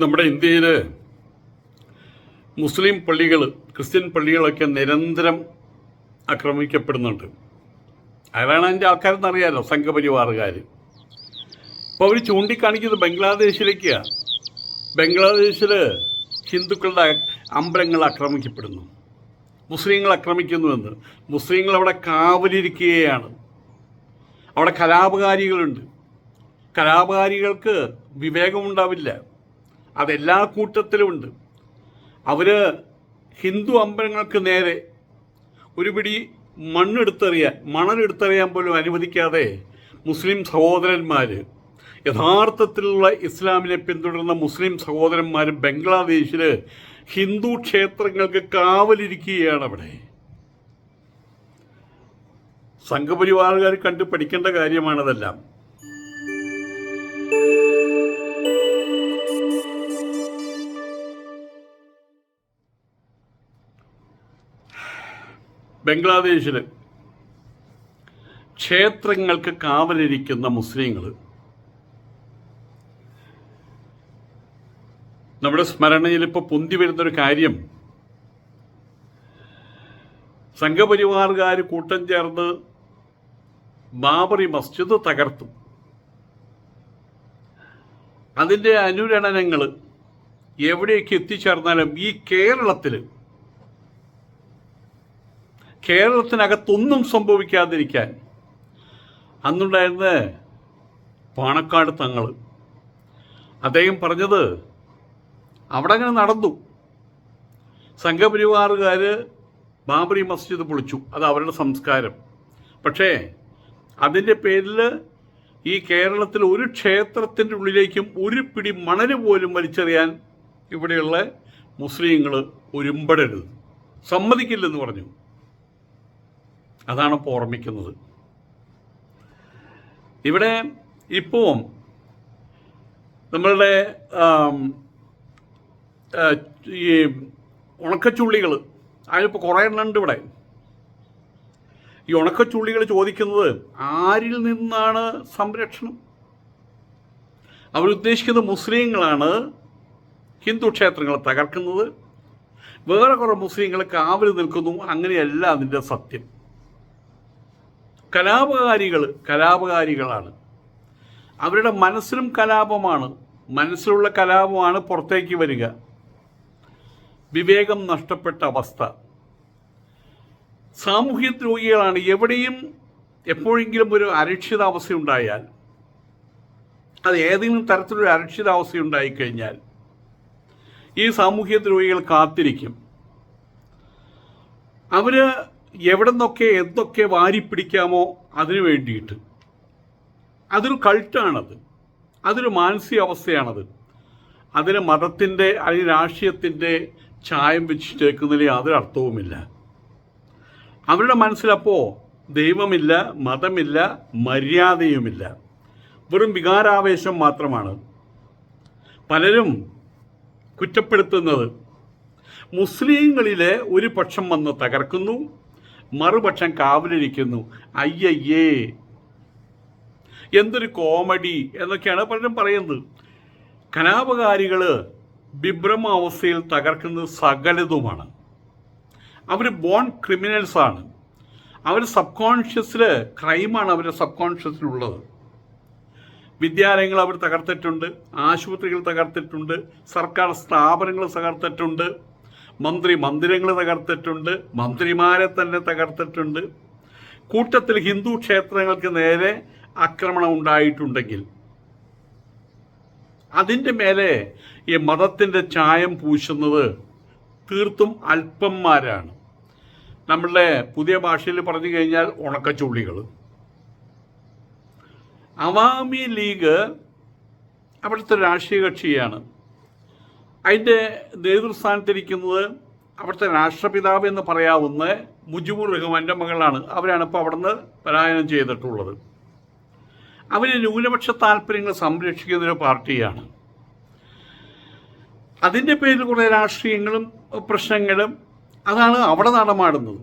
നമ്മുടെ ഇന്ത്യയിൽ മുസ്ലിം പള്ളികൾ ക്രിസ്ത്യൻ പള്ളികളൊക്കെ നിരന്തരം ആക്രമിക്കപ്പെടുന്നുണ്ട്. അയാളാണ് അതിന്റെ ആൾക്കാരെന്ന് അറിയാലോ സംഘപരിവാറുകാർ അപ്പോൾ അവർ ചൂണ്ടിക്കാണിക്കുന്നത് ബംഗ്ലാദേശിലേക്കാണ് ബംഗ്ലാദേശിൽ ഹിന്ദുക്കളുടെ അമ്പലങ്ങൾ ആക്രമിക്കപ്പെടുന്നു. മുസ്ലിങ്ങൾ ആക്രമിക്കുന്നുവെന്ന് മുസ്ലിങ്ങൾ അവിടെ കാവലിരിക്കുകയാണ്. അവിടെ കലാപകാരികളുണ്ട്. കലാപകാരികൾക്ക് വിവേകമുണ്ടാവില്ല. അതെല്ലാ കൂട്ടത്തിലുമുണ്ട് അവർ ഹിന്ദു അമ്പലങ്ങൾക്ക് നേരെ ഒരു പിടി മണ്ണെടുത്തെറിയാൻ മണലെടുത്തെറിയാൻ പോലും അനുവദിക്കാതെ മുസ്ലിം സഹോദരന്മാർ യഥാർത്ഥത്തിലുള്ള ഇസ്ലാമിനെ പിന്തുടരുന്ന മുസ്ലിം സഹോദരന്മാർ ബംഗ്ലാദേശിൽ ഹിന്ദു ക്ഷേത്രങ്ങൾക്ക് കാവലിരിക്കുകയാണ് അവിടെ സംഘപരിവാറുകാർ കണ്ട് പഠിക്കേണ്ട കാര്യമാണതെല്ലാം. ബംഗ്ലാദേശിൽ ക്ഷേത്രങ്ങൾക്ക് കാവലിരിക്കുന്ന മുസ്ലിങ്ങൾ നമ്മുടെ സ്മരണയിൽ ഇപ്പോൾ പൊന്തി വരുന്നൊരു കാര്യം. സംഘപരിവാറുകാർ കൂട്ടം ചേർന്ന് ബാബറി മസ്ജിദ് തകർത്തു. അതിന്റെ അനുരണനങ്ങൾ എവിടെയൊക്കെ എത്തിച്ചേർന്നാലും ഈ കേരളത്തിൽ കേരളത്തിനകത്തൊന്നും സംഭവിക്കാതിരിക്കാൻ അന്നുണ്ടായിരുന്ന പാണക്കാട് തങ്ങൾ അദ്ദേഹം പറഞ്ഞത് അവിടെ അങ്ങനെ നടന്നു. സംഘപരിവാറുകാർ ബാബറി മസ്ജിദ് പൊളിച്ചു. അത് അവരുടെ സംസ്കാരം. പക്ഷേ അതിന്റെ പേരിൽ ഈ കേരളത്തിൽ ഒരു ക്ഷേത്രത്തിന്റെ ഉള്ളിലേക്കും ഒരു പിടി മണൽ പോലും വലിച്ചെറിയാൻ ഇവിടെയുള്ള മുസ്ലിങ്ങൾ ഒരുമ്പടരുത്. സമ്മതിക്കില്ലെന്ന് പറഞ്ഞു. അതാണ് ഇപ്പോൾ ഓർമ്മിക്കുന്നത്. ഇവിടെ ഇപ്പോൾ നമ്മളുടെ ഈ ഉണക്കച്ചുള്ളികൾ അതിലിപ്പോൾ കുറേ എണ്ണുണ്ട് ഇവിടെ. ഈ ഉണക്കച്ചുള്ളികൾ ചോദിക്കുന്നത് ആരിൽ നിന്നാണ് സംരക്ഷണം? അവരുദ്ദേശിക്കുന്നത് മുസ്ലിങ്ങളാണ് ഹിന്ദു ക്ഷേത്രങ്ങളെ തകർക്കുന്നത്. വേറെ കുറേ മുസ്ലിങ്ങൾ കാവൽ നിൽക്കുന്നു. അങ്ങനെയല്ല അതിന്റെ സത്യം. കലാപകാരികൾ കലാപകാരികളാണ്. അവരുടെ മനസ്സിലും കലാപമാണ് മനസ്സിലുള്ള കലാപമാണ് പുറത്തേക്ക് വരിക. വിവേകം നഷ്ടപ്പെട്ട അവസ്ഥ. സാമൂഹ്യ രോഗികളാണ് എവിടെയും എപ്പോഴെങ്കിലും ഒരു അരക്ഷിതാവസ്ഥ ഉണ്ടായാൽ അത് ഏതെങ്കിലും തരത്തിലൊരു അരക്ഷിതാവസ്ഥ ഉണ്ടായിക്കഴിഞ്ഞാൽ ഈ സാമൂഹ്യ രോഗികൾ കാത്തിരിക്കും. അവർ എവിടെ നിന്നൊക്കെ എന്തൊക്കെ വാരിപ്പിടിക്കാമോ അതിനു വേണ്ടിയിട്ട്. അതൊരു കൾട്ടാണത്. അതൊരു മാനസികാവസ്ഥയാണത്. അതിന് മതത്തിന്റെ അല്ലെങ്കിൽ രാഷ്ട്രീയത്തിന്റെ ചായം വെച്ചിട്ടേക്കുന്നതിൽ യാതൊരു അർത്ഥവുമില്ല. അവരുടെ മനസ്സിലപ്പോൾ ദൈവമില്ല മതമില്ല മര്യാദയുമില്ല. വെറും വികാരാവേശം മാത്രമാണ്. പലരും കുറ്റപ്പെടുത്തുന്നത് മുസ്ലിങ്ങളിലെ ഒരു പക്ഷം വന്ന് തകർക്കുന്നു മറുപക്ഷം കാവലിരിക്കുന്നു. അയ്യയ്യേ. എന്തൊരു കോമഡി എന്നൊക്കെയാണ് പലരും പറയുന്നത്. കലാപകാരികൾ വിഭ്രമാവസ്ഥയിൽ തകർക്കുന്നത് സകലതുമാണ്. അവർ ബോൺ ക്രിമിനൽസാണ് അവർ സബ് കോൺഷ്യസിൽ ക്രൈമാണ് അവരുടെ സബ് കോൺഷ്യസിലുള്ളത് വിദ്യാലയങ്ങൾ അവർ തകർത്തിട്ടുണ്ട് ആശുപത്രികൾ തകർത്തിട്ടുണ്ട് സർക്കാർ സ്ഥാപനങ്ങൾ തകർത്തിട്ടുണ്ട്. മന്ത്രി മന്ദിരങ്ങൾ തകർത്തിട്ടുണ്ട് മന്ത്രിമാരെ തന്നെ തകർത്തിട്ടുണ്ട്. കൂട്ടത്തിൽ ഹിന്ദു ക്ഷേത്രങ്ങൾക്ക് നേരെ ആക്രമണം ഉണ്ടായിട്ടുണ്ടെങ്കിൽ അതിന്റെ മേലെ ഈ മതത്തിന്റെ ചായം പൂശുന്നത് തീർത്തും അല്പന്മാരാണ്. നമ്മളുടെ പുതിയ ഭാഷയിൽ പറഞ്ഞു കഴിഞ്ഞാൽ ഉണക്കച്ചുള്ളികൾ. അവാമി ലീഗ് അവിടുത്തെ രാഷ്ട്രീയ കക്ഷിയാണ്. അതിന്റെ നേതൃസ്ഥാനത്തിരിക്കുന്നത് അവിടുത്തെ രാഷ്ട്രപിതാവ് എന്ന് പറയാവുന്ന മുജിബുർ റഹ്മാന്റെ മകളാണ്. അവരാണ് ഇപ്പോൾ അവിടുന്ന് പലായനം ചെയ്തിട്ടുള്ളത്. അവർ ന്യൂനപക്ഷ താല്പര്യങ്ങൾ സംരക്ഷിക്കുന്ന ഒരു പാർട്ടിയാണ്. അതിന്റെ പേരിൽ കുറേ രാഷ്ട്രീയങ്ങളും പ്രശ്നങ്ങളും അതാണ് അവിടെ നടമാടുന്നത്.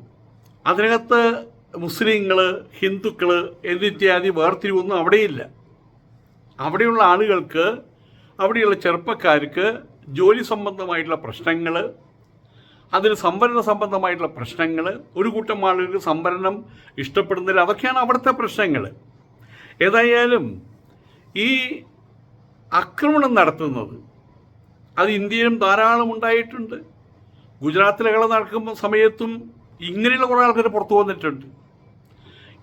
അതിനകത്ത് മുസ്ലിങ്ങൾ ഹിന്ദുക്കൾ എന്നിത്യാദി വേർതിരിവൊന്നും അവിടെയില്ല. അവിടെയുള്ള ആളുകൾക്ക് അവിടെയുള്ള ചെറുപ്പക്കാർക്ക് ജോലി സംബന്ധമായിട്ടുള്ള പ്രശ്നങ്ങൾ അതിൽ സംവരണ സംബന്ധമായിട്ടുള്ള പ്രശ്നങ്ങൾ ഒരു കൂട്ടം ആളുകൾക്ക് സംവരണം ഇഷ്ടപ്പെടുന്നില്ല അതൊക്കെയാണ് അവിടുത്തെ പ്രശ്നങ്ങൾ. ഏതായാലും ഈ ആക്രമണം നടത്തുന്നത് അത് ഇന്ത്യയിലും ധാരാളം ഉണ്ടായിട്ടുണ്ട്. ഗുജറാത്തിലെ കള നടക്കുമ്പോൾ സമയത്തും ഇങ്ങനെയുള്ള കുറേ ആൾക്കാർ പുറത്തു വന്നിട്ടുണ്ട്.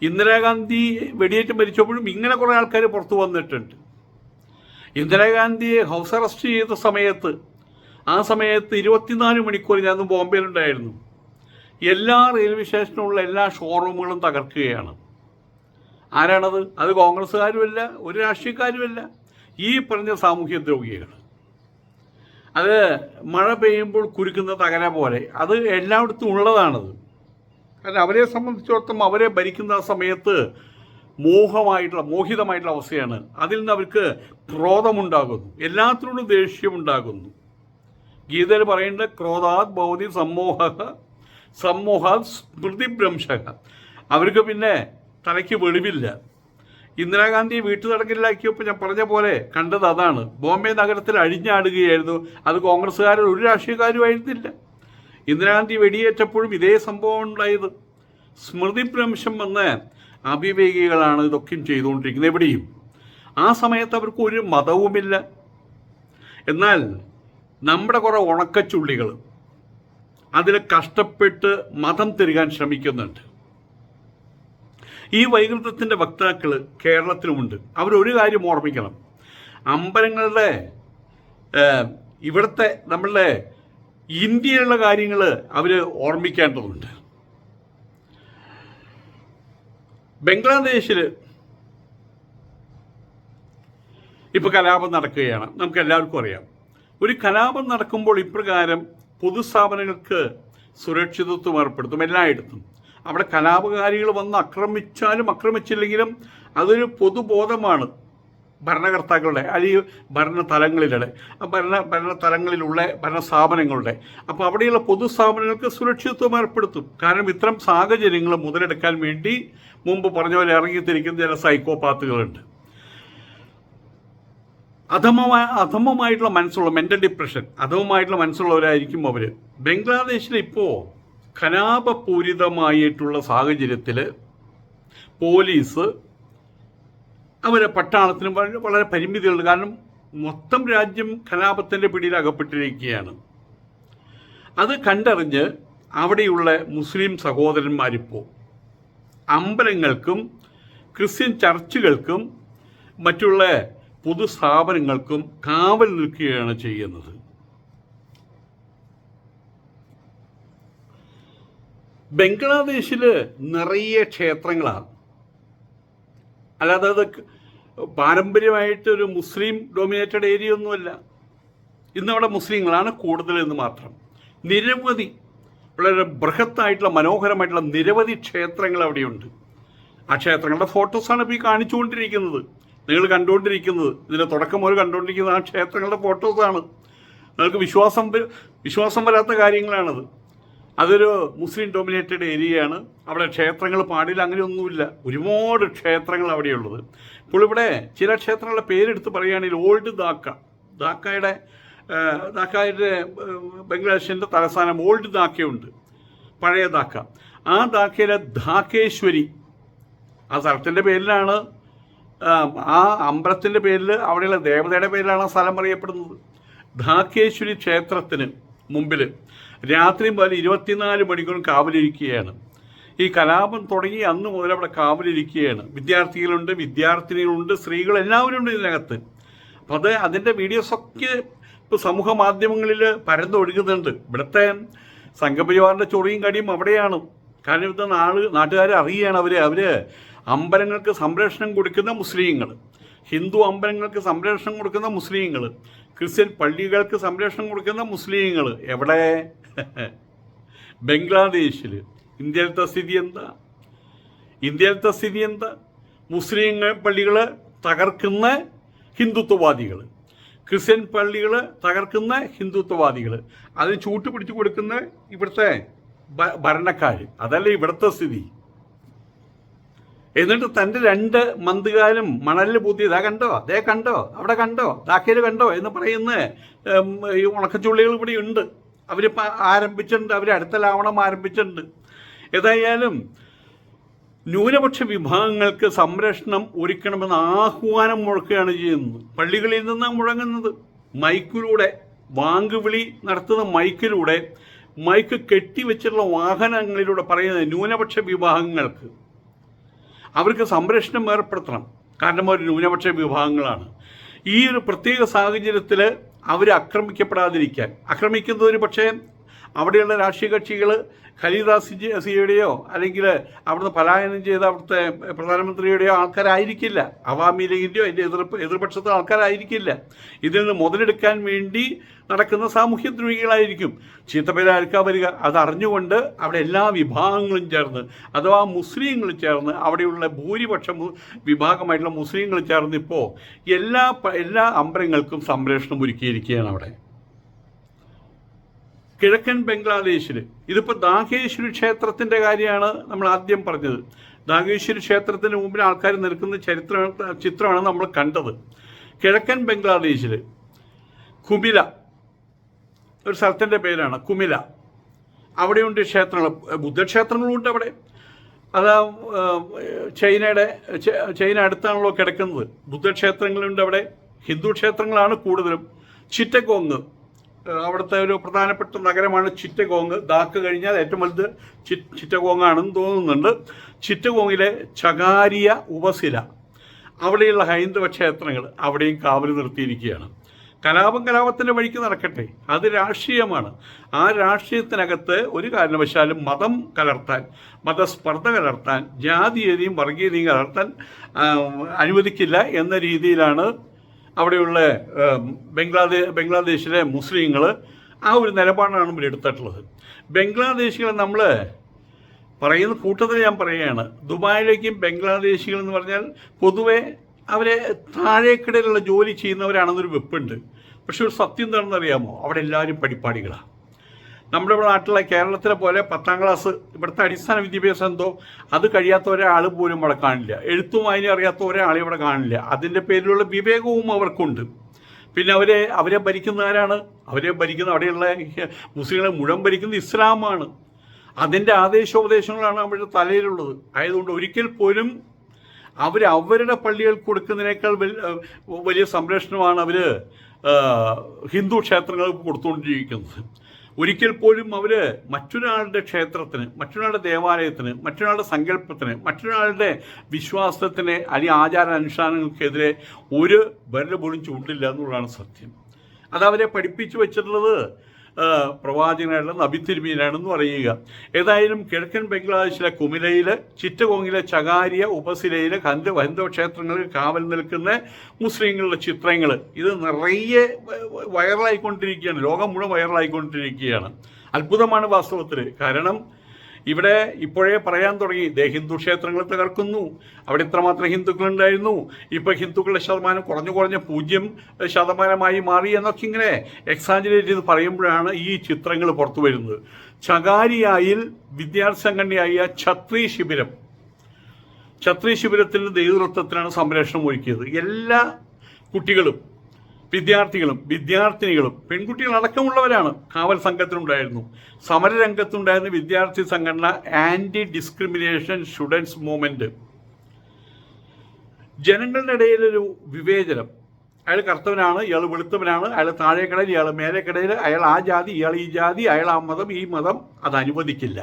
ഇന്ദിരാഗാന്ധി വെടിയേറ്റ് മരിച്ചപ്പോഴും ഇങ്ങനെ കുറേ ആൾക്കാർ പുറത്തു വന്നിട്ടുണ്ട്. ഇന്ദിരാഗാന്ധിയെ ഹൗസ് അറസ്റ്റ് ചെയ്ത സമയത്ത് ആ സമയത്ത് ഇരുപത്തിനാല് മണിക്കൂർ ഞാൻ ബോംബെയിലുണ്ടായിരുന്നു. എല്ലാ റെയിൽവേ സ്റ്റേഷനിലുള്ള എല്ലാ ഷോറൂമുകളും തകർക്കുകയാണ്. ആരാണത്? അത് കോൺഗ്രസ്സുകാരുമല്ല ഒരു രാഷ്ട്രീയക്കാരുമല്ല. ഈ പറഞ്ഞ സാമൂഹ്യ ദ്രോഹികൾ അത് മഴ പെയ്യുമ്പോൾ കുരുക്കുന്ന തകര പോലെ. അത് എല്ലായിടത്തും ഉള്ളതാണത്. കാരണം അവരെ സംബന്ധിച്ചിടത്തോളം അവരെ ഭരിക്കുന്ന സമയത്ത് മോഹമായിട്ടുള്ള മോഹിതമായിട്ടുള്ള അവസ്ഥയാണ്. അതിൽ നിന്ന് അവർക്ക് ക്രോധമുണ്ടാകുന്നു. എല്ലാത്തിനോടും ദേഷ്യമുണ്ടാകുന്നു. ഗീതയിൽ പറയേണ്ടത് ക്രോധാത് ഭൗതി സമ്മോഹ സമ്മോഹാത് സ്മൃതിഭ്രംശക. അവർക്ക് പിന്നെ തലയ്ക്ക് വെളിവില്ല. ഇന്ദിരാഗാന്ധിയെ വീട്ടു തടങ്കലിലാക്കിയപ്പോൾ ഞാൻ പറഞ്ഞ പോലെ കണ്ടത് അതാണ്. ബോംബെ നഗരത്തിൽ അഴിഞ്ഞാടുകയായിരുന്നു. അത് കോൺഗ്രസ്സുകാരൻ ഒരു രാഷ്ട്രീയക്കാരും ആയിരുന്നില്ല ഇന്ദിരാഗാന്ധി വെടിയേറ്റപ്പോഴും ഇതേ സംഭവം ഉണ്ടായത്. സ്മൃതിഭ്രംശം വന്ന അവിവേകികളാണ് ഇതൊക്കെയും ചെയ്തുകൊണ്ടിരിക്കുന്നത്. എവിടെയും. ആ സമയത്ത് അവർക്ക് ഒരു മതവുമില്ല. എന്നാൽ നമ്മുടെ കുറേ ഉണക്കച്ചുള്ളികൾ അതിൽ കഷ്ടപ്പെട്ട് മതം തിരുകാൻ ശ്രമിക്കുന്നുണ്ട്. ഈ വൈകൃതത്തിന്റെ വക്താക്കൾ കേരളത്തിലുമുണ്ട്. അവരൊരു കാര്യം ഓർമ്മിക്കണം. അമ്പലങ്ങളുടെ ഇവിടുത്തെ നമ്മളുടെ ഇന്ത്യയിലുള്ള കാര്യങ്ങൾ അവർ ഓർമ്മിക്കേണ്ടതുണ്ട്. ബംഗ്ലാദേശിൽ ഇപ്പോൾ കലാപം നടക്കുകയാണ്. നമുക്ക് എല്ലാവർക്കും അറിയാം. ഒരു കലാപം നടക്കുമ്പോൾ ഇപ്രകാരം പൊതുസ്ഥാപനങ്ങൾക്ക് സുരക്ഷിതത്വം ഏർപ്പെടുത്തും എല്ലായിടത്തും. അവിടെ കലാപകാരികൾ വന്ന് ആക്രമിച്ചാലും ആക്രമിച്ചില്ലെങ്കിലും അതൊരു പൊതുബോധമാണ്. ഭരണകർത്താക്കളുടെ അല്ലെങ്കിൽ ഭരണ തലങ്ങളിലെ ഭരണ ഭരണ തലങ്ങളിലുള്ള ഭരണ സ്ഥാപനങ്ങളുടെ. അപ്പോൾ അവിടെയുള്ള പൊതു സ്ഥാപനങ്ങൾക്ക് സുരക്ഷിതത്വം ഏർപ്പെടുത്തും. കാരണം ഇത്തരം സാഹചര്യങ്ങൾ മുതലെടുക്കാൻ വേണ്ടി മുമ്പ് പറഞ്ഞ പോലെ ഇറങ്ങിത്തിരിക്കുന്ന ചില സൈക്കോപാത്തുകളുണ്ട്. അധമമായ അധമമായിട്ടുള്ള മനസ്സുള്ള മെന്റൽ ഡിപ്രഷൻ അധമമായിട്ടുള്ള മനസ്സുള്ളവരായിരിക്കും അവർ ബംഗ്ലാദേശിൽ ഇപ്പോൾ കലാപപൂരിതമായിട്ടുള്ള സാഹചര്യത്തിൽ പോലീസ് അവരെ പട്ടാളത്തിനും വളരെ വളരെ പരിമിതികളുണ്ട്. കാരണം മൊത്തം രാജ്യം കലാപത്തിന്റെ പിടിയിൽ അകപ്പെട്ടിരിക്കുകയാണ്. അത് കണ്ടറിഞ്ഞ് അവിടെയുള്ള മുസ്ലിം സഹോദരന്മാരിപ്പോൾ അമ്പലങ്ങൾക്കും ക്രിസ്ത്യൻ ചർച്ചുകൾക്കും മറ്റുള്ള പൊതുസ്ഥാപനങ്ങൾക്കും കാവൽ നിൽക്കുകയാണ് ചെയ്യുന്നത്. ബംഗ്ലാദേശിൽ നിറയെ ക്ഷേത്രങ്ങളാണ്. അല്ലാതെ അത് പാരമ്പര്യമായിട്ട് ഒരു മുസ്ലിം ഡൊമിനേറ്റഡ് ഏരിയ ഒന്നുമല്ല. ഇന്നവിടെ മുസ്ലിങ്ങളാണ് കൂടുതലെന്ന് മാത്രം. നിരവധി വളരെ ബൃഹത്തായിട്ടുള്ള മനോഹരമായിട്ടുള്ള നിരവധി ക്ഷേത്രങ്ങൾ അവിടെയുണ്ട്. ആ ക്ഷേത്രങ്ങളുടെ ഫോട്ടോസാണ് ഇപ്പോൾ ഈ കാണിച്ചുകൊണ്ടിരിക്കുന്നത്. നിങ്ങൾ കണ്ടുകൊണ്ടിരിക്കുന്നത്. ഇതിന്റെ തുടക്കം മുതൽ കണ്ടുകൊണ്ടിരിക്കുന്നത് ആ ക്ഷേത്രങ്ങളുടെ ഫോട്ടോസാണ്. നിങ്ങൾക്ക് വിശ്വാസം വിശ്വാസം വരാത്ത കാര്യങ്ങളാണത്. അതൊരു മുസ്ലിം ഡോമിനേറ്റഡ് ഏരിയയാണ്. അവിടെ ക്ഷേത്രങ്ങൾ പാടില്ല അങ്ങനെയൊന്നുമില്ല. ഒരുപാട് ക്ഷേത്രങ്ങൾ അവിടെയുള്ളത്. ഇപ്പോൾ ഇവിടെ ചില ക്ഷേത്രങ്ങളുടെ പേരെടുത്ത് പറയുകയാണെങ്കിൽ ഓൾഡ് ദാക്ക ദാക്കയുടെ ദാക്കയുടെ ബംഗ്ലാദേശിന്റെ തലസ്ഥാനം ഓൾഡ് ദാക്കയുണ്ട് പഴയ ദാക്ക ആ ദാക്കയിലെ ധാക്കേശ്വരി ആ സ്ഥലത്തിന്റെ പേരിലാണ് ആ അമ്പലത്തിന്റെ പേരിൽ അവിടെയുള്ള ദേവതയുടെ പേരിലാണ് ആ സ്ഥലം അറിയപ്പെടുന്നത്. ധാക്കേശ്വരി ക്ഷേത്രത്തിന് മുമ്പിൽ രാത്രി മുതൽ ഇരുപത്തിനാല് മണിക്കൂറും കാവലിരിക്കുകയാണ്. ഈ കലാപം തുടങ്ങി അന്ന് മുതൽ അവിടെ കാവലിരിക്കുകയാണ്. വിദ്യാർത്ഥികളുണ്ട് വിദ്യാർത്ഥിനികളുണ്ട് സ്ത്രീകൾ എല്ലാവരും ഉണ്ട് ഇതിനകത്ത്. അപ്പം അത് അതിന്റെ വീഡിയോസൊക്കെ ഇപ്പോൾ സമൂഹ മാധ്യമങ്ങളിൽ പരന്നൊഴുകുന്നുണ്ട് ഇവിടുത്തെ സംഘപരിവാറിന്റെ ചൊറിയും കടിയും അവിടെയാണ്. കാരണം ഇവിടുത്തെ നാട് നാട്ടുകാരെ അറിയുകയാണ് അവർ അവർ അമ്പലങ്ങൾക്ക് സംരക്ഷണം കൊടുക്കുന്ന മുസ്ലിങ്ങൾ. ഹിന്ദു അമ്പലങ്ങൾക്ക് സംരക്ഷണം കൊടുക്കുന്ന മുസ്ലിങ്ങൾ ക്രിസ്ത്യൻ പള്ളികൾക്ക് സംരക്ഷണം കൊടുക്കുന്ന മുസ്ലിങ്ങൾ എവിടെ? ബംഗ്ലാദേശിൽ. ഇന്ത്യയിലത്തെ സ്ഥിതി എന്താ? ഇന്ത്യയിലത്തെ സ്ഥിതി എന്താ? മുസ്ലിം പള്ളികൾ തകർക്കുന്ന ഹിന്ദുത്വവാദികൾ. ക്രിസ്ത്യൻ പള്ളികൾ തകർക്കുന്ന ഹിന്ദുത്വവാദികൾ. അതിന് ചൂട്ടുപിടിച്ച് കൊടുക്കുന്ന ഇവിടുത്തെ ഭരണക്കാർ അതല്ല ഇവിടുത്തെ സ്ഥിതി. എന്നിട്ട് തന്റെ രണ്ട് മന്ത്രികാരും മണലിൽ പൂത്തി ഇതാ കണ്ടോ? അതേ കണ്ടോ? അവിടെ കണ്ടോ? ദാക്കേൽ കണ്ടോ? എന്ന് പറയുന്ന ഈ ഉണക്കച്ചുള്ളികൾ ഇവിടെ ഉണ്ട്. അവരിപ്പോൾ ആരംഭിച്ചിട്ടുണ്ട്. അവർ അടുത്ത ലാവണം ആരംഭിച്ചിട്ടുണ്ട്. ഏതായാലും ന്യൂനപക്ഷ വിഭാഗങ്ങൾക്ക് സംരക്ഷണം ഒരുക്കണമെന്ന് ആഹ്വാനം മുഴക്കുകയാണ് ചെയ്യുന്നത്. പള്ളികളിൽ നിന്നാണ് മുഴങ്ങുന്നത്. മൈക്കിലൂടെ വാങ്കുവിളി നടത്തുന്ന മൈക്കിലൂടെ മൈക്ക് കെട്ടിവെച്ചിട്ടുള്ള വാഹനങ്ങളിലൂടെ പറയുന്നത് ന്യൂനപക്ഷ വിഭാഗങ്ങൾക്ക്. അവർക്ക് സംരക്ഷണം ഏർപ്പെടുത്തണം. കാരണം അവർ ന്യൂനപക്ഷ വിഭാഗങ്ങളാണ്. ഈ ഒരു പ്രത്യേക സാഹചര്യത്തിൽ അവർ ആക്രമിക്കപ്പെടാതിരിക്കാൻ. ആക്രമിക്കുന്നതിന് പക്ഷേ അവിടെയുള്ള രാഷ്ട്രീയ കക്ഷികൾ ഖലീദാസ് സിയുടെയോ അല്ലെങ്കിൽ അവിടുന്ന് പലായനം ചെയ്ത അവിടുത്തെ പ്രധാനമന്ത്രിയുടെയോ ആൾക്കാരായിരിക്കില്ല. അവാമി ലീഗിന്റെയോ അതിന്റെ എതിർപ്പ് എതിർപക്ഷത്തെ ആൾക്കാരായിരിക്കില്ല. ഇതിൽ നിന്ന് മുതലെടുക്കാൻ വേണ്ടി നടക്കുന്ന സാമൂഹ്യ ദ്രോഹികളായിരിക്കും. ചീത്തപ്പേരായിരിക്കാൻ വരിക അതറിഞ്ഞുകൊണ്ട് അവിടെ എല്ലാ വിഭാഗങ്ങളും ചേർന്ന് അഥവാ മുസ്ലിങ്ങൾ ചേർന്ന് അവിടെയുള്ള ഭൂരിപക്ഷം വിഭാഗമായിട്ടുള്ള മുസ്ലിങ്ങൾ ചേർന്ന് ഇപ്പോൾ എല്ലാ എല്ലാ അമ്പലങ്ങൾക്കും സംരക്ഷണം ഒരുക്കിയിരിക്കുകയാണ് അവിടെ. കിഴക്കൻ ബംഗ്ലാദേശിൽ ഇതിപ്പോൾ ദാഹേശ്വരി ക്ഷേത്രത്തിന്റെ കാര്യമാണ് നമ്മൾ ആദ്യം പറഞ്ഞത്. ദാഹേശ്വരി ക്ഷേത്രത്തിന് മുമ്പിൽ ആൾക്കാർ നിൽക്കുന്ന ചരിത്ര ചിത്രമാണ് നമ്മൾ കണ്ടത്. കിഴക്കൻ ബംഗ്ലാദേശിൽ കുമില ഒരു സ്ഥലത്തിന്റെ പേരാണ് കുമില. അവിടെയുണ്ട് ക്ഷേത്രങ്ങൾ ബുദ്ധക്ഷേത്രങ്ങളുണ്ട് അവിടെ. അത് ചൈനയുടെ ചൈന അടുത്താണല്ലോ കിടക്കുന്നത്. ബുദ്ധക്ഷേത്രങ്ങളുണ്ട് അവിടെ. ഹിന്ദു ക്ഷേത്രങ്ങളാണ് കൂടുതലും. ചിറ്റഗോങ് അവിടുത്തെ ഒരു പ്രധാനപ്പെട്ട നഗരമാണ് ചിറ്റഗോങ്. ദാക്ക് കഴിഞ്ഞാൽ ഏറ്റവും വലുത് ചി ചിറ്റഗോങ് ആണെന്ന് തോന്നുന്നുണ്ട്. ചിറ്റഗോങ്ങിലെ ചകാരിയ ഉപസില അവിടെയുള്ള ഹൈന്ദവ ക്ഷേത്രങ്ങൾ അവിടെയും കാവൽ നിർത്തിയിരിക്കുകയാണ്. കലാപം കലാപത്തിന്റെ വഴിക്ക് നടക്കട്ടെ. അത് രാഷ്ട്രീയമാണ്. ആ രാഷ്ട്രീയത്തിനകത്ത് ഒരു കാരണവശാലും മതം കലർത്താൻ മതസ്പർദ്ധ കലർത്താൻ ജാതീയതയും വർഗീയതയും കലർത്താൻ അനുവദിക്കില്ല എന്ന രീതിയിലാണ് അവിടെയുള്ള ബംഗ്ലാദേശ് ബംഗ്ലാദേ ബംഗ്ലാദേശിലെ മുസ്ലിങ്ങൾ ആ ഒരു നിലപാടാണ് ഇവിടെ എടുത്തിട്ടുള്ളത്. ബംഗ്ലാദേശികളെ നമ്മൾ പറയുന്ന കൂട്ടത്തിൽ ഞാൻ പറയുകയാണ്. ദുബായിലേക്കും ബംഗ്ലാദേശികൾ എന്ന് പറഞ്ഞാൽ പൊതുവെ അവരെ താഴേക്കിടയിലുള്ള ജോലി ചെയ്യുന്നവരാണെന്നൊരു വെപ്പുണ്ട്. പക്ഷെ ഒരു സത്യം എന്താണെന്ന് അറിയാമോ അവിടെ എല്ലാവരും പഠിപ്പാടികളാണ് നമ്മുടെ ഇവിടെ നാട്ടിലെ കേരളത്തിലെ പോലെ പത്താം ക്ലാസ് ഇവിടുത്തെ അടിസ്ഥാന വിദ്യാഭ്യാസം എന്തോ? അത് കഴിയാത്ത ഒരാൾ പോലും ഇവിടെ കാണില്ല. എഴുത്തും വായന അറിയാത്ത ഒരാളെ ഇവിടെ കാണില്ല. അതിന്റെ പേരിലുള്ള വിവേകവും അവർക്കുണ്ട്. പിന്നെ അവരെ അവരെ ഭരിക്കുന്നവരാണ് അവരെ ഭരിക്കുന്ന അവിടെയുള്ള മുസ്ലിങ്ങളെ മുഴുവൻ ഭരിക്കുന്നത് ഇസ്ലാമാണ്. അതിന്റെ ആദേശോപദേശങ്ങളാണ് അവരുടെ തലയിലുള്ളത്. ആയതുകൊണ്ട് ഒരിക്കൽ പോലും അവർ അവരുടെ പള്ളികൾ കൊടുക്കുന്നതിനേക്കാൾ വലിയ സംരക്ഷണമാണ് അവർ ഹിന്ദു ക്ഷേത്രങ്ങൾക്ക് കൊടുത്തുകൊണ്ടിരിക്കുന്നത്. ഒരിക്കൽ പോലും അവർ മറ്റൊരാളുടെ ക്ഷേത്രത്തിന് മറ്റൊരാളുടെ ദേവാലയത്തിന് മറ്റൊരാളുടെ സങ്കല്പത്തിന് മറ്റൊരാളുടെ വിശ്വാസത്തിന് അല്ലെങ്കിൽ ആചാര അനുഷ്ഠാനങ്ങൾക്കെതിരെ ഒരു വിരൽ പോലും ചൂണ്ടില്ല എന്നുള്ളതാണ് സത്യം. അതവരെ പഠിപ്പിച്ചു വെച്ചിട്ടുള്ളത് പ്രവാചകനായിട്ടുള്ള നബി തിരുമീനാണെന്ന് പറയുക. ഏതായാലും കിഴക്കൻ ബംഗ്ലാദേശിലെ കുമിലയിലെ ചിറ്റകോങ്ങിലെ ചകാരിയ ഉപസിലയിലെ ഹന്ത ഹൈന്ദവ ക്ഷേത്രങ്ങളിൽ കാവൽ നിൽക്കുന്ന മുസ്ലിങ്ങളുടെ ചിത്രങ്ങൾ ഇത് നിറയെ വൈറലായിക്കൊണ്ടിരിക്കുകയാണ്. ലോകം മുഴുവൻ വൈറലായിക്കൊണ്ടിരിക്കുകയാണ്. അത്ഭുതമാണ് വാസ്തവത്തിൽ കാരണം ഇവിടെ ഇപ്പോഴേ പറയാൻ തുടങ്ങി ദേ ഹിന്ദു ക്ഷേത്രങ്ങൾ തകർക്കുന്നു അവിടെ ഇത്രമാത്രം ഹിന്ദുക്കളുണ്ടായിരുന്നു. ഇപ്പോൾ ഹിന്ദുക്കളുടെ ശതമാനം കുറഞ്ഞു കുറഞ്ഞ പൂജ്യം ശതമാനമായി മാറി എന്നൊക്കെ ഇങ്ങനെ എക്സാഞ്ചുലേറ്റ് ചെയ്ത് പറയുമ്പോഴാണ് ഈ ചിത്രങ്ങൾ പുറത്തു വരുന്നത്. ചകാരിയായിൽ വിദ്യാർത്ഥി സംഘടനയായ ഛത്രി ശിബിരം. ഛത്രി ശിബിരത്തിന്റെ നേതൃത്വത്തിലാണ് സംരക്ഷണം ഒരുക്കിയത്. എല്ലാ കുട്ടികളും വിദ്യാർത്ഥികളും വിദ്യാർത്ഥിനികളും പെൺകുട്ടികൾ അടക്കമുള്ളവരാണ്. കാവൽ സംഘത്തിലുണ്ടായിരുന്നു. സമരരംഗത്തുണ്ടായിരുന്ന വിദ്യാർത്ഥി സംഘടന ആന്റി ഡിസ്ക്രിമിനേഷൻ സ്റ്റുഡൻസ് മൂവ്മെന്റ് ജനങ്ങളുടെ ഇടയിലൊരു വിവേചനം. അയാൾ കറുത്തവനാണ് ഇയാൾ വെളുത്തവനാണ് അയാൾ താഴേക്കടയിൽ ഇയാൾ മേലേക്കടയിൽ അയാൾ ആ ജാതി ഇയാൾ ഈ ജാതി അയാൾ ആ മതം ഈ മതം അത് അനുവദിക്കില്ല.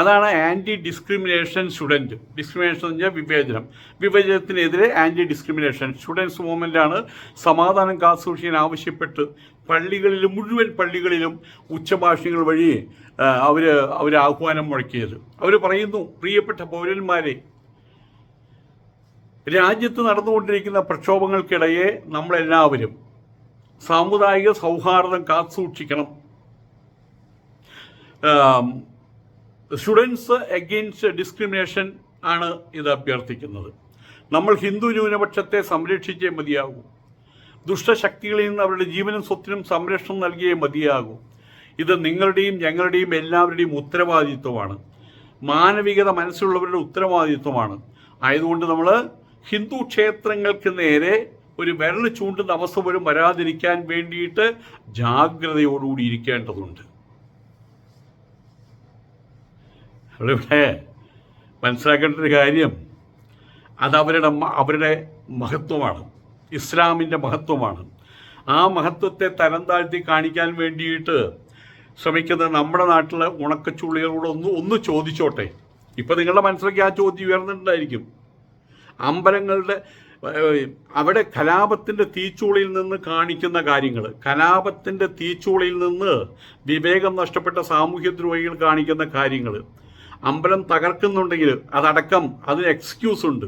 അതാണ് ആന്റി ഡിസ്ക്രിമിനേഷൻ സ്റ്റുഡന്റ് ഡിസ്ക്രിമിനേഷൻ എന്ന് പറഞ്ഞാൽ വിവേചനം. വിവേചനത്തിനെതിരെ ആന്റി ഡിസ്ക്രിമിനേഷൻ സ്റ്റുഡൻസ് മൂവ്മെന്റാണ് സമാധാനം കാത്തുസൂക്ഷിക്കാൻ ആവശ്യപ്പെട്ട് പള്ളികളിലും മുഴുവൻ പള്ളികളിലും ഉച്ചഭാഷകൾ വഴി അവർ അവർ ആഹ്വാനം മുഴക്കിയത്. അവർ പറയുന്നു പ്രിയപ്പെട്ട പൗരന്മാരെ രാജ്യത്ത് നടന്നുകൊണ്ടിരിക്കുന്ന പ്രക്ഷോഭങ്ങൾക്കിടയെ നമ്മളെല്ലാവരും സാമുദായിക സൗഹാർദ്ദം കാത്തുസൂക്ഷിക്കണം. സ്റ്റുഡൻസ് എഗെയിൻസ്റ്റ് ഡിസ്ക്രിമിനേഷൻ ആണ് ഇത് അഭ്യർത്ഥിക്കുന്നത്. നമ്മൾ ഹിന്ദു ന്യൂനപക്ഷത്തെ സംരക്ഷിച്ചേ മതിയാകൂ. ദുഷ്ടശക്തികളിൽ നിന്ന് അവരുടെ ജീവനും സ്വത്തിനും സംരക്ഷണം നൽകിയേ മതിയാകൂ. ഇത് നിങ്ങളുടെയും ഞങ്ങളുടെയും എല്ലാവരുടെയും ഉത്തരവാദിത്വമാണ്. മാനവികത മനസ്സിലുള്ളവരുടെ ഉത്തരവാദിത്വമാണ്. ആയതുകൊണ്ട് നമ്മൾ ഹിന്ദു ക്ഷേത്രങ്ങൾക്ക് നേരെ ഒരു വിരൽ ചൂണ്ടുന്ന അവസ്ഥ പോലും വരാതിരിക്കാൻ വേണ്ടിയിട്ട് ജാഗ്രതയോടുകൂടി ഇരിക്കേണ്ടതുണ്ട്. ഇവിടെ മനസ്സിലാക്കേണ്ട ഒരു കാര്യം അത് അവരുടെ അവരുടെ മഹത്വമാണ്. ഇസ്ലാമിന്റെ മഹത്വമാണ്. ആ മഹത്വത്തെ തരം താഴ്ത്തി കാണിക്കാൻ വേണ്ടിയിട്ട് ശ്രമിക്കുന്നത് നമ്മുടെ നാട്ടിലെ ഉണക്കച്ചുള്ളികളോട് ഒന്ന് ഒന്ന് ചോദിച്ചോട്ടെ. ഇപ്പം നിങ്ങളുടെ മനസ്സിലേക്ക് ആ ചോദ്യം ഉയർന്നിട്ടുണ്ടായിരിക്കും. അമ്പലങ്ങളുടെ അവിടെ കലാപത്തിന്റെ തീച്ചൂളിയിൽ നിന്ന് കാണിക്കുന്ന കാര്യങ്ങൾ കലാപത്തിന്റെ തീച്ചൂളിയിൽ നിന്ന് വിവേകം നഷ്ടപ്പെട്ട സാമൂഹ്യദ്രോഹികൾ കാണിക്കുന്ന കാര്യങ്ങൾ അമ്പലം തകർക്കുന്നുണ്ടെങ്കിൽ അതടക്കം അതിന് എക്സ്ക്യൂസ് ഉണ്ട്.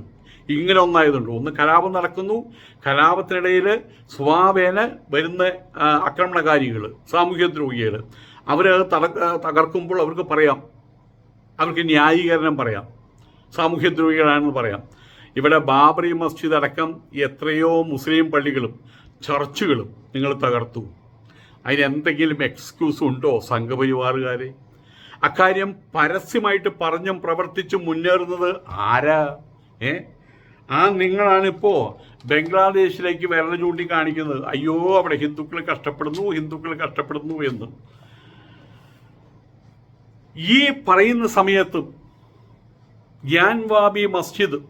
ഇങ്ങനെ ഒന്നായതുണ്ട്. ഒന്ന് കലാപം നടക്കുന്നു. കലാപത്തിനിടയിൽ സ്വാവേന വരുന്ന ആക്രമണകാരികൾ സാമൂഹ്യദ്രോഹികൾ തട തകർക്കുമ്പോൾ അവർക്ക് പറയാം. അവർക്ക് ന്യായീകരണം പറയാം. സാമൂഹ്യദ്രോഹികളാണെന്ന് പറയാം. ഇവിടെ ബാബറി മസ്ജിദ് അടക്കം എത്രയോ മുസ്ലിം പള്ളികളും ചർച്ചുകളും നിങ്ങൾ തകർത്തു. അതിന് എന്തെങ്കിലും എക്സ്ക്യൂസ് ഉണ്ടോ സംഘപരിവാറുകാരെ? അക്കാര്യം പരസ്യമായിട്ട് പറഞ്ഞും പ്രവർത്തിച്ചും മുന്നേറുന്നത് ആരാ? ഏ? ആ നിങ്ങളാണിപ്പോൾ ബംഗ്ലാദേശിലേക്ക് വിരൽ ചൂണ്ടിക്കാണിക്കുന്നത്. അയ്യോ അവിടെ ഹിന്ദുക്കൾ കഷ്ടപ്പെടുന്നു ഹിന്ദുക്കൾ കഷ്ടപ്പെടുന്നു എന്ന്. ഈ പറയുന്ന സമയത്ത് ഗ്യാൻവാബി മസ്ജിദ്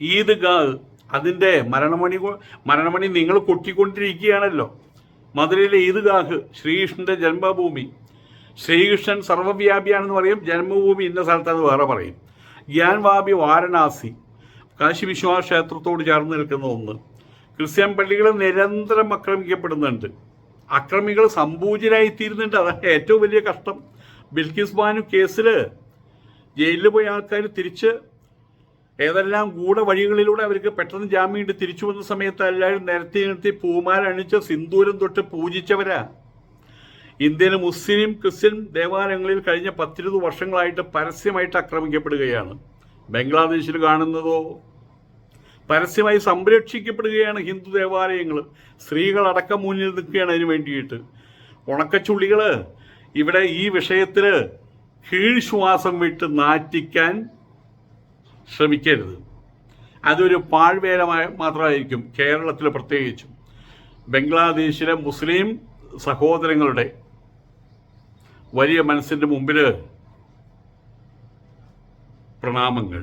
ഈദ്ഗാഹ് അതിന്റെ മരണമണി മരണമണി നിങ്ങൾ കൊട്ടിക്കൊണ്ടിരിക്കുകയാണല്ലോ. മധുരയിലെ ഈദ്ഗാഹ് ശ്രീകൃഷ്ണന്റെ ജന്മഭൂമി. ശ്രീകൃഷ്ണൻ സർവവ്യാപിയാണെന്ന് പറയും ജന്മഭൂമി ഇന്ന സ്ഥലത്തെന്ന് വേറെ പറയും. ജ്ഞാൻവാപി വാരണാസി. കാശി വിശ്വാസ ക്ഷേത്രത്തോട് ചേർന്ന് നിൽക്കുന്ന ഒന്ന്. ക്രിസ്ത്യൻ പള്ളികൾ നിരന്തരം ആക്രമിക്കപ്പെടുന്നുണ്ട്. അക്രമികൾ സമ്പൂജനായി തീരുന്നുണ്ട് അതാണ് ഏറ്റവും വലിയ കഷ്ടം. ബിൽക്കിസ് ബാനു കേസിൽ ജയിലിൽ പോയ ആൾക്കാർ തിരിച്ച് ഏതെല്ലാം ഗൂഢവഴികളിലൂടെ അവർക്ക് പെട്ടെന്ന് ജാമ്യം കിട്ടി തിരിച്ചു വന്ന സമയത്ത് എല്ലാവരും നിരത്തി നിർത്തി പൂമാലണിച്ച് സിന്ദൂരം തൊട്ട് പൂജിച്ചവരാ. ഇന്ത്യയിലെ മുസ്ലിം ക്രിസ്ത്യൻ ദേവാലയങ്ങളിൽ കഴിഞ്ഞ പത്തിരുപത് വർഷങ്ങളായിട്ട് പരസ്യമായിട്ട് ആക്രമിക്കപ്പെടുകയാണ്. ബംഗ്ലാദേശിൽ കാണുന്നതോ പരസ്യമായി സംരക്ഷിക്കപ്പെടുകയാണ് ഹിന്ദു ദേവാലയങ്ങൾ. സ്ത്രീകളടക്കം മുന്നിൽ നിൽക്കുകയാണ് അതിന് വേണ്ടിയിട്ട്. ഉണക്കച്ചുള്ളികൾ ഇവിടെ ഈ വിഷയത്തിൽ കീഴ്ശ്വാസം വിട്ട് നാറ്റിക്കാൻ ശ്രമിക്കരുത്. അതൊരു പാഴ്വേലമായ മാത്രമായിരിക്കും കേരളത്തിൽ പ്രത്യേകിച്ചും. ബംഗ്ലാദേശിലെ മുസ്ലിം സഹോദരങ്ങളുടെ വലിയ മനസ്സിന്റെ മുമ്പിൽ പ്രണാമങ്ങൾ.